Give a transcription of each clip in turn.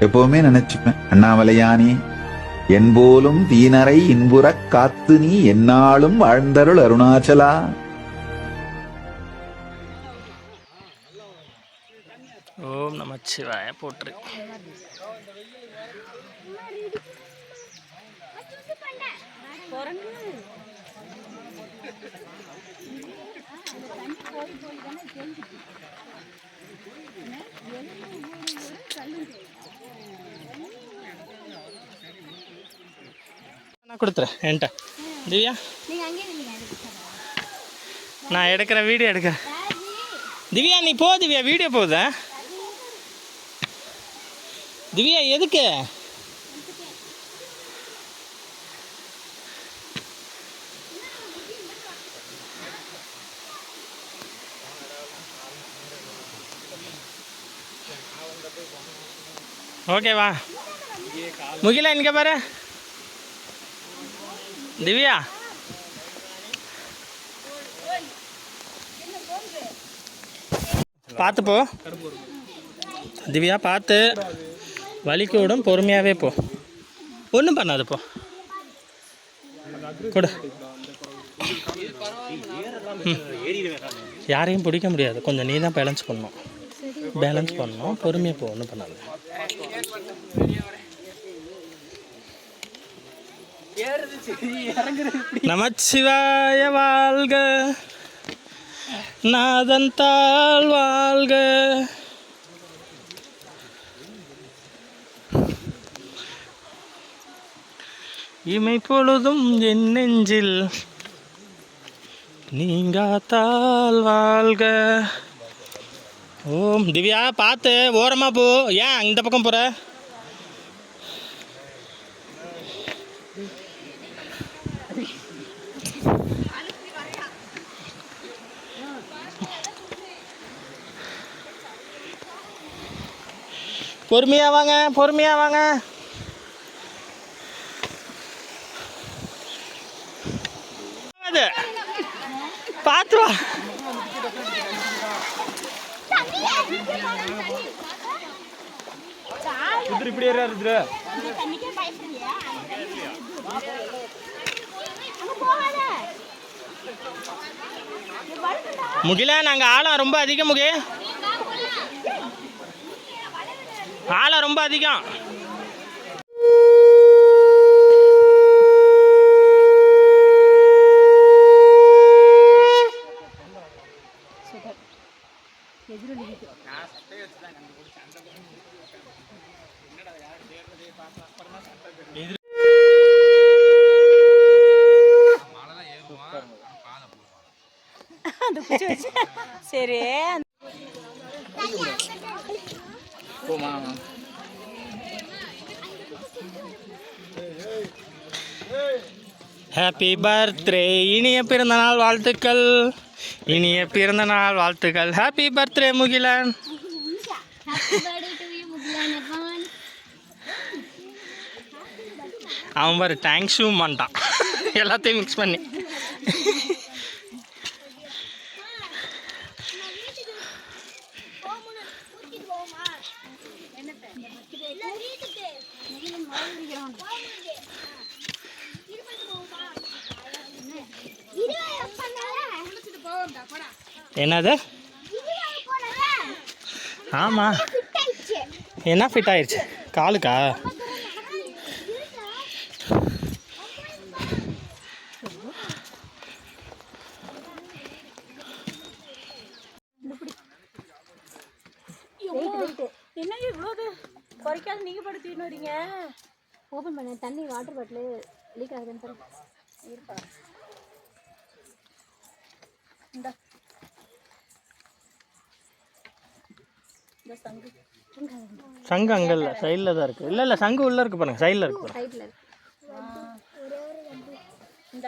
எப்பவுமே நினைச்சுப்பேன். அண்ணாமலையானே என் போலும் தீனரை இன்புறக் காத்து நீ எந்நாளும் வாழ்ந்தருள் அருணாச்சலா. ஓம் நமச்சிவாய போற்று. நான் கொடுத்துறேன் என்கிட்ட. திவ்யா? நான் எடுக்கிற வீடியோ எடுக்கிறேன் திவ்யா நீ போ திவ்யா. வீடியோ போகுதா? திவ்யா எதுக்கு? ஓகேவா முகிலா இங்க பாரு. திவ்யா. பார்த்து போ. திவ்யா பார்த்து. வலிக்கு விடும் பொறுமையாகவே போ. ஒன்றும் பண்ணாது போ. கொடு. யாரையும் பிடிக்க முடியாது. கொஞ்சம் நீ தான் பேலன்ஸ் பண்ணணும். பேலன்ஸ் பண்ணணும். பொறுமையாக போ ஒன்றும் பண்ணாது. நமச்சிவாய வாழ்க. நாதன் தாள் வாழ்க. இமை பொழுதும் என் நெஞ்சில் நீங்காத்தால் வாழ்க. ஓம் திவ்யா பார்த்து ஓரமாக போ. ஏன் இந்த பக்கம் போகிற பொறுமையாக வாங்க பொறுமையாக வாங்க. அது பார்த்து வா இப்படி ஏறா இருக்குற முகிலா நாங்கள் ஆழம் ரொம்ப அதிகம் முகி. ஆழம் ரொம்ப அதிகம். ஹாப்பி பர்த்டே இனிய பிறந்தநாள் வாழ்த்துக்கள். இனிய பிறந்தநாள் வாழ்த்துக்கள். Happy birthday Mugilan. அவன் பாரு தேங்க்ஸும் பண்ணிட்டான் எல்லாத்தையும் மிக்ஸ் பண்ணி. என்னது? ஆமாம் என்ன ஃபிட் ஆயிடுச்சு காலுக்கா? என்ன இவ்வளோ குறைக்காத நீங்க படுத்தின்னு வரீங்க. ஓபன் பண்ண தண்ணி வாட்டர் பாட்டில் லீக் ஆகுதுன்னு பாரு. இருப்பா. இந்த. சங்கு சங்கு அங்கே இல்லை சைடில் தான் இருக்குது இல்லை இல்லை சங்கு உள்ளே இருக்கு பாருங்க சைடில் இருக்கு பாருங்க. சைடில் இருக்கு. இந்த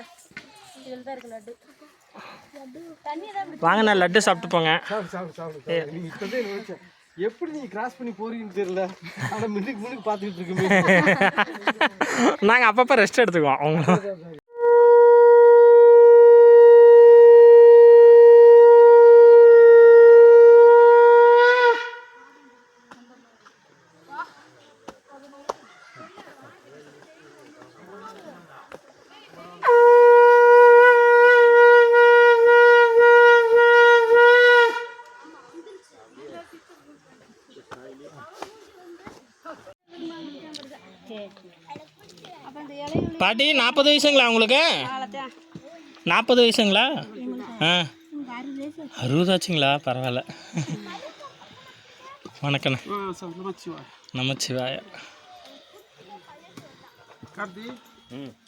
இதில் தான் இருக்கு லட்டு. தண்ணி தான் வாங்க நான் லட்டு சாப்பிட்டு போங்க. நீ எப்படி நீங்க கிராஸ் பண்ணி போறீங்கன்னு தெரியல. ஆனா மின்னுக்கு முன்னுக்கு பார்த்துக்கிட்டு இருக்குமே. நாங்கள் அப்பப்போ ரெஸ்ட் எடுத்துக்குவோம் அவங்களும் அப்ப இந்த இலையுள்ள பாட்டி நாற்பது வயசுங்களா உங்களுக்கு? நாற்பது வயசுங்களா? ஆ. அறுபதாச்சுங்களா பரவாயில்ல. வணக்கண்ணே. நமச்சிவாய கார்த்தி. அகத்திய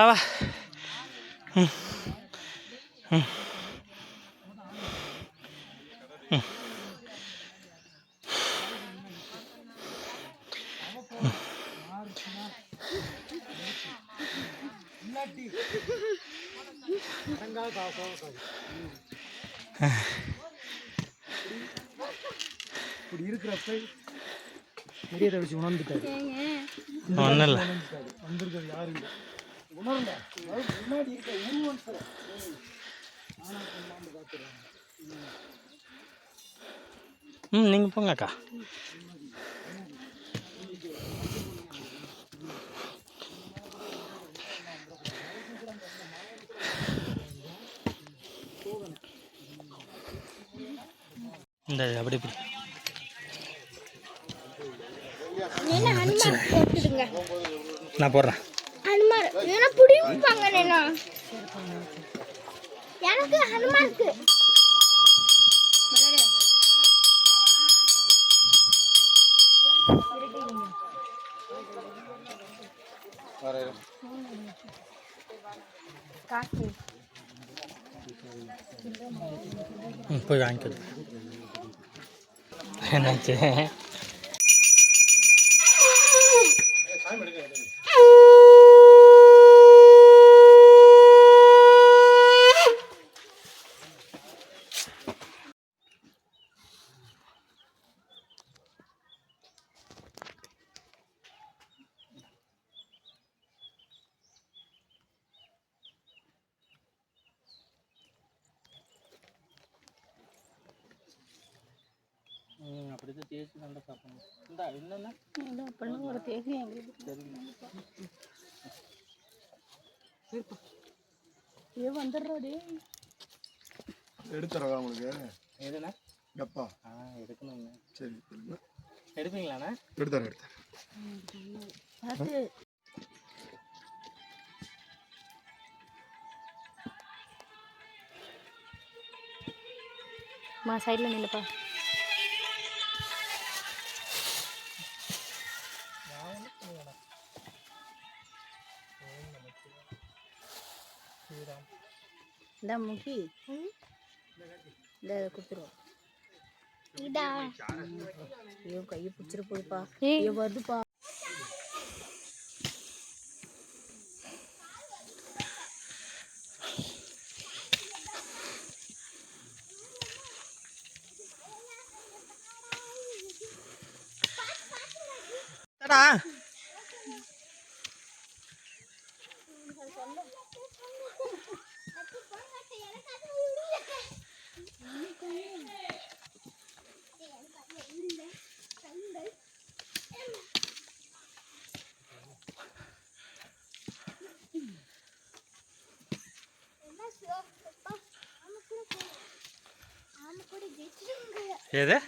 வா வா ம். ம். இப்படி இருக்கிறப்ப பெரியதை வச்சு உணர்ந்துட்டாரு ஒன்றும் இல்லை வந்திருக்கிறது யாரும் இல்லை உணர்ந்தா அதாவது முன்னாடி இருக்க உருவம் சார் ம் நீங்கள் போங்க அக்கா. இந்த அப்படி இப்படி. நான் போடுறேன். ஹனுமான் என்ன பிடிப்பாங்க எனக்கு ஹனுமானுக்கு போய் வாங்கிக்கோ. என்னாச்சு ம் அப்படி தான் தேய்ச்சி நல்லா சாப்பிடணும் இந்தா என்னென்ன இல்லை அப்படின்னா ஒரு தேதி எங்களுக்கு ஏ வந்துடுறாடி எடுத்துறதா உங்களுக்கு? எதுண்ணா? டப்பா. ஆ எடுக்கணுங்க சரி எடுப்பீங்களாண்ணா? எடுத்தாரு எடுத்தாரு பார்த்து மா சைடில் நில்லுப்பா. இந்த முக்கி இந்த கொடுத்துருவோம் இதா. ஐயோ கையை பிடிச்சிட்டு போகுதுப்பா. ஐயோ வருதுப்பா. தடா ఏదే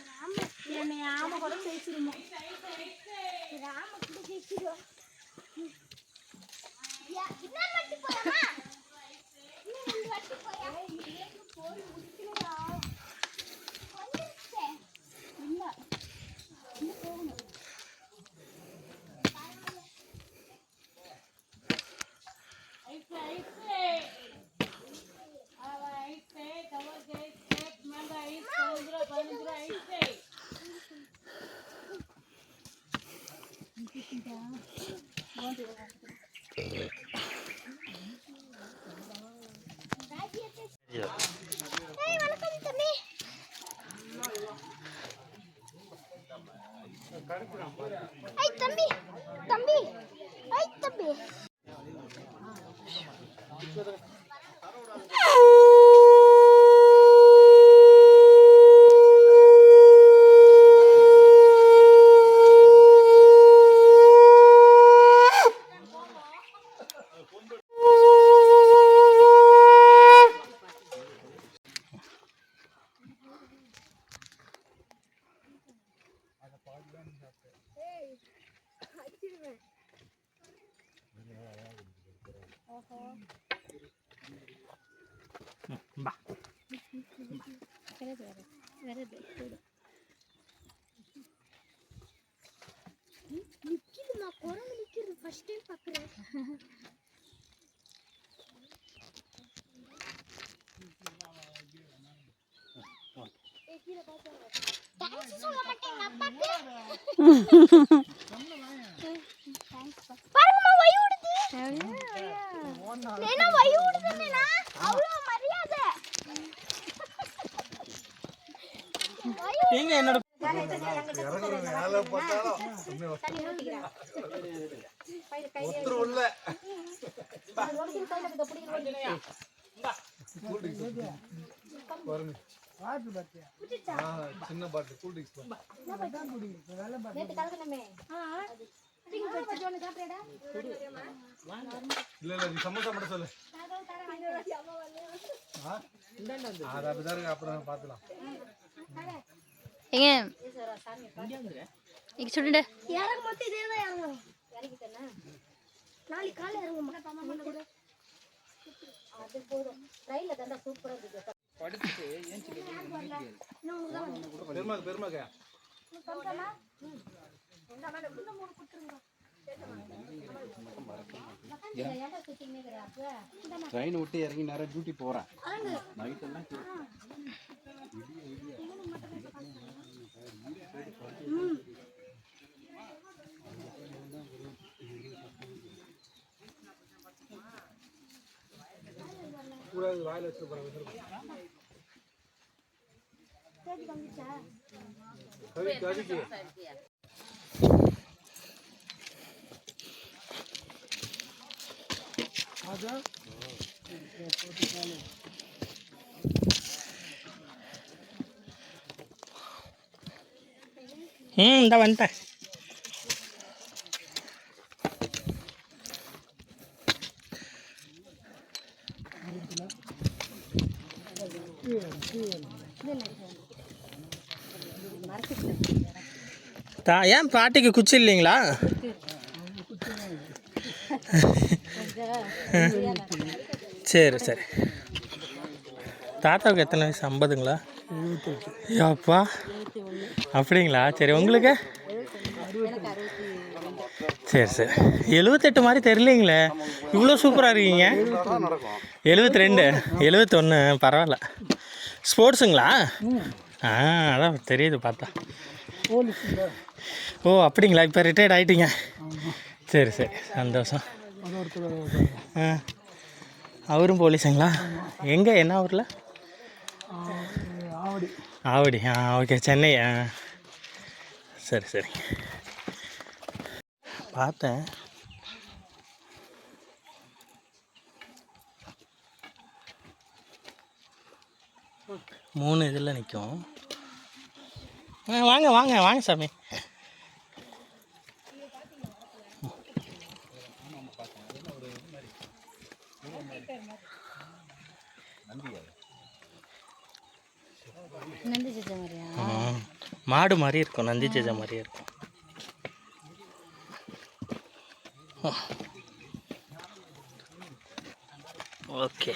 ஐ தம்பி தம்பி. ஐ தம்பி. நிக்குது ஃபர்ஸ்ட் டைம் பாக்குறேன் தேங்க்ஸ் சின்ன பாட்டு கூல் ட்ரிங்க்ஸ் இல்ல இல்ல நீ சமோசா மட்டும் சொல்லு. ஆ? அது அப்படிதான் இருக்கு அப்புறம் பாத்துலாம் ஏங்க இங்க சொல்லுங்க. இறங்கும் போது இதே தான் இறங்கணும் நாளைக்கு காலை இறங்குமா அது போதும். ரயில்ல தாண்டா சூப்பரா இருக்கு சுத்தினே இருக்கிற ட்ரெயின் விட்டு இறங்கி நேரம் டியூட்டி போகிறேன் நைட்டெல்லாம் கூடாது வாயில வச்சு Thôi cho đi kìa. Hmm, dah bantai. தா ஏன் பாட்டிக்கு குச்சி இல்லைங்களா? சரி சரி. தாத்தாவுக்கு எத்தனை வயசு? ஐம்பதுங்களா? அப்பா அப்படிங்களா? சரி உங்களுக்கு? சரி சரி. எழுபத்தெட்டு மாதிரி தெரியலீங்களே. இவ்வளோ சூப்பராக இருக்கீங்க. எழுபத்தி ரெண்டு. எழுபத்தொன்று பரவாயில்ல. ஸ்போர்ட்ஸுங்களா? ஆ அதான் தெரியுது பார்த்தா. ஓ அப்படிங்களா? இப்போ ரிட்டையர்ட் ஆகிட்டீங்க சரி சரி. சந்தோஷம். ஆ. அவரும் போலீஸுங்களா? எங்கே? என்ன ஊரில்? ஆவடி. ஆ ஓகே. சென்னை. ஆ. சரி சரி. பார்த்தேன். மூணு இதில் நிற்கும். வாங்க வாங்க வாங்க சாமி. மாடு மாதிரி இருக்கும் நந்தி ஜெஜா மாதிரியே இருக்கும். ஓகே.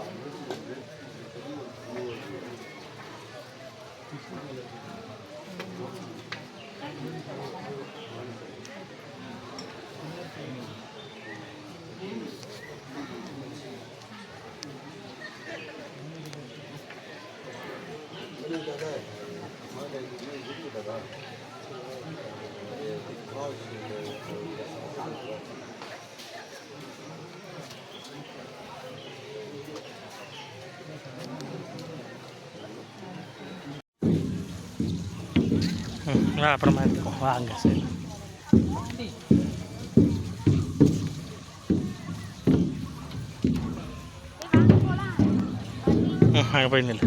ம் வா, அப்புறமா எடுத்துக்கோ வாங்க சரி ம் அங்கே போய் நில்லு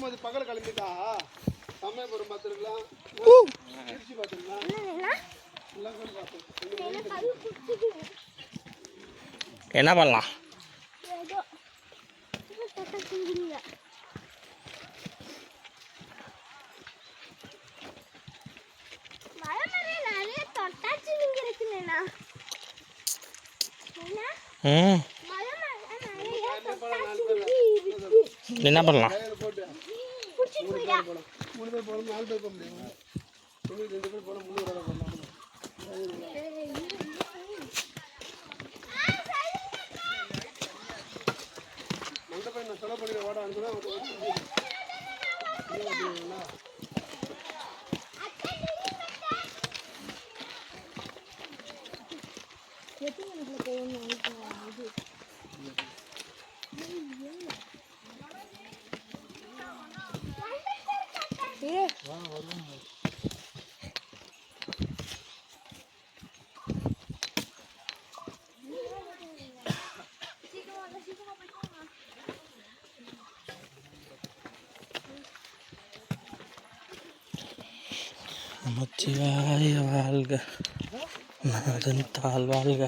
கிளம்பும்போது பகல் கிளம்பிட்டா சமயபுரம் பார்த்துருக்கலாம் திருச்சி பார்த்துருக்கலாம் என்ன பண்ணலாம்? என்ன ம் மூணு பேர் போகலாம் மூணு பேர் போகணும் நாலு பேர் போக முடியும் தொண்ணூற்றி ரெண்டு பேர் போகணும் முந்நூறு ரூபா போகலாம் மண்டபம் நான் செலவு பண்ணி வாடா அனுப்புனா நமச்சிவாய வாழ்க நாதன் தாழ் வாழ்க.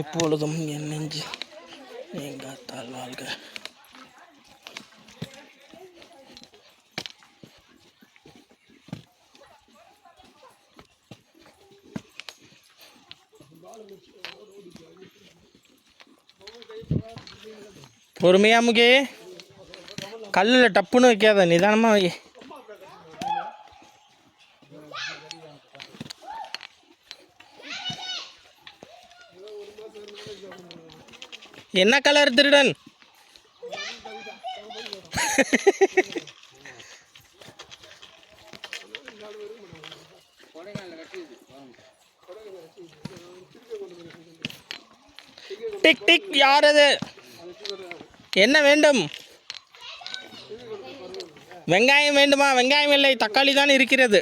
எப்பொழுதும் என் நெஞ்சு எங்கள் தாழ் வாழ்க. பொறுமையா முகே. கல்லில் டப்புன்னு வைக்காத நிதானமாக வை. என்ன கலர் திருடன்? டிக் டிக் யார் அது? என்ன வேண்டும்? வெங்காயம் வேண்டுமா? வெங்காயம் இல்லை தக்காளி தான் இருக்கிறது.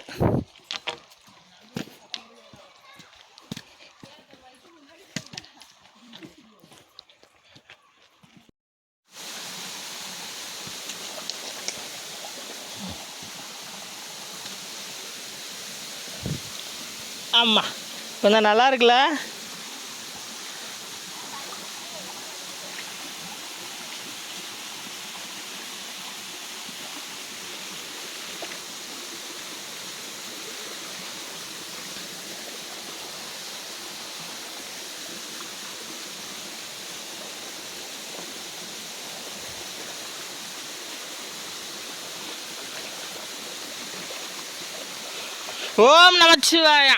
ஆமாம் கொஞ்சம் நல்லா இருக்குல்ல? ஓம் நமச்சிவாய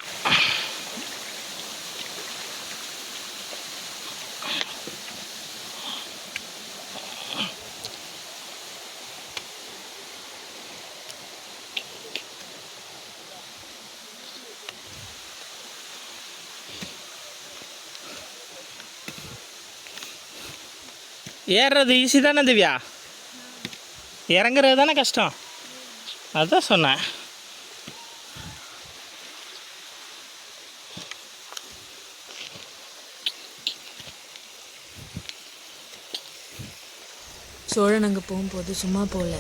ஏறுறது ஈஸி தானே திவ்யா? இறங்குறது தானே கஷ்டம். அதான் சொன்னேன். சோழன் அங்கே போகும்போது சும்மா போகல